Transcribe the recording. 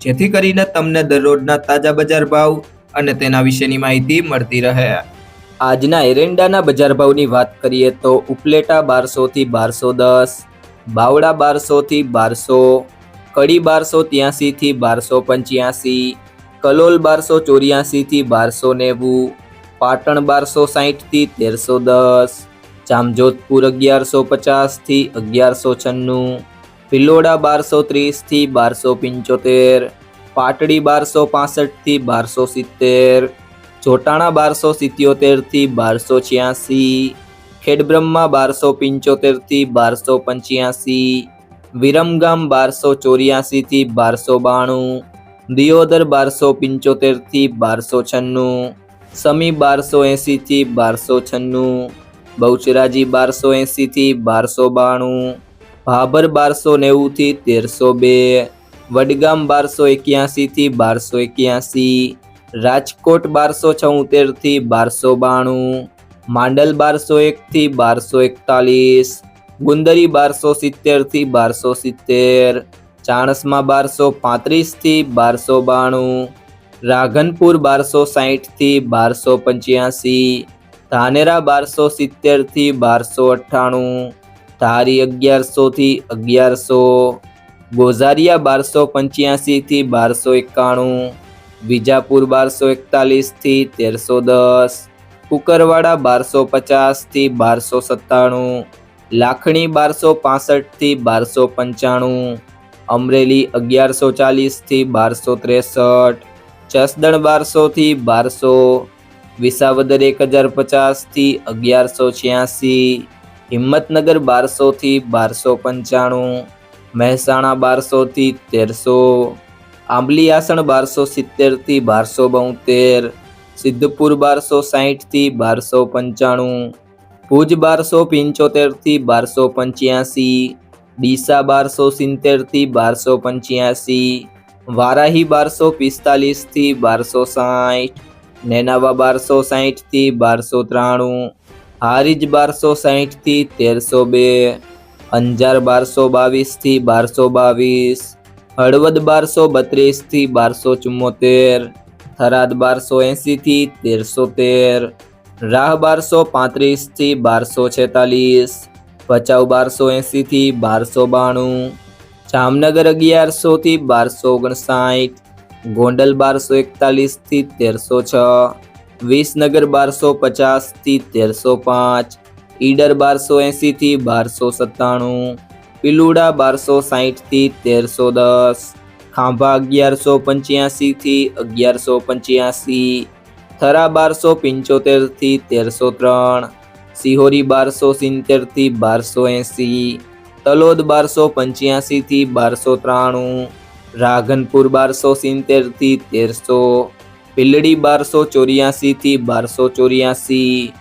જેથી કરીને તમને દરરોજના તાજા બજાર ભાવ અને તેના વિશેની માહિતી મળતી રહે. આજના એરંડાના બજાર ભાવની વાત કરીએ તો ઉપલેટા બારસોથી બારસો દસ બાવડા બારસોથી બારસો, કડી બારસો ત્યાંસીથી બારસો પંચ્યાસી, કલોલ બારસો ચોર્યાસીથી બારસો નેવું, પાટણ બારસો સાહીઠથી તેરસો દસ, જામજોધપુર અગિયારસો પચાસથી અગિયારસો છન્નું ભિલોડા બારસો ત્રીસથી બારસો પંચોતેર, પાટડી બારસો પાસઠથી બારસો સિત્તેર, જોટાણા બારસો સિત્યોતેરથી બારસો છ્યાસી, ખેડબ્રહ્મા બારસો પંચોતેરથી બારસો પંચ્યાસી, વિરમગામ બારસો ચોર્યાસીથી બારસો બાણું, દિયોદર બારસો પંચોતેરથી બારસો છન્નું, સમી બારસો એંસીથી બારસો છન્નું, બહુચરાજી બારસો એંસીથી બારસો બાણું ભાભર બારસો નેવુંથી તેરસો બે, વડગામ બારસો એક્યાસીથી બારસો એક્યાસી, રાજકોટ બારસો છોતેરથી બારસો બાણું, માંડલ બારસો એકથી બારસો એકતાલીસ, ગુંદરી બારસો સિત્તેરથી બારસો સિત્તેર, ચાણસમાં બારસો પાંત્રીસથી બારસો બાણું, રાઘનપુર બારસો સાહીઠથી બારસો પંચ્યાસી, ધાનેરા બારસો સિત્તેરથી બારસો અઠ્ઠાણું ધારી અગિયારસોથી અગિયારસો, ગોઝારિયા બારસો પંચ્યાસીથી બારસો એકાણું, વિજાપુર બારસો એકતાલીસથી તેરસો દસ, કુકરવાડા બારસો પચાસથી બારસો સત્તાણું, લાખણી બારસો પાસઠથી બારસો પંચાણું, અમરેલી અગિયારસો ચાલીસથી બારસો ત્રેસઠ, જસદણ બારસોથી બારસો, વિસાવદર એક હજાર પચાસથી અગિયારસો છ્યાસી હિંમતનગર બારસોથી બારસો પંચાણું, મહેસાણા બારસોથી તેરસો, આંબલી આસણ બારસો સિત્તેરથી બારસો બોતેર, સિદ્ધપુર બારસો સાહીઠથી બારસો પંચાણું, ભુજ બારસો પંચોતેરથી બારસો પંચ્યાસી, ડીસા બારસો સિત્તેરથી બારસો પંચ્યાસી, વારાહી બારસો પિસ્તાલીસથી બારસો સાઠ નેનાવા બારસો સાહીઠથી બારસો ત્રાણું હારીજ બારસો સાહીઠથી તેરસો બે, અંજાર બારસો બાવીસથી બારસો બાવીસ, હળવદ બારસો બત્રીસથી બારસો ચુમ્મોતેર, થરાદ બારસો એંસીથી તેરસો તેર, રાહ બારસો પાંત્રીસથી બારસો છેતાલીસ, ભચાઉ બારસો એંસીથી બારસો બાણું, જામનગર અગિયારસોથી બારસો ઓગણસાઠ, ગોંડલ બારસો એકતાલીસથી તેરસો છ વિસનગર બારસો પચાસથી તેરસો પાંચ, ઈડર બારસો એંસીથી બારસો સત્તાણું, પિલુડા બારસો સાહીઠથી તેરસો દસ, ખાંભા અગિયારસો પંચ્યાસીથી અગિયારસો પંચ્યાસી, થરા બારસો પંચોતેરથી તેરસો ત્રણ, સિહોરી બારસો સિત્તેરથી બારસો એંસી, તલોદ બારસો પંચ્યાસીથી બારસો ત્રાણું રાઘનપુર બારસો સિત્તેરથી તેરસો ભીલડી બારસો ચોર્યાસીથી બારસો ચોર્યાસી.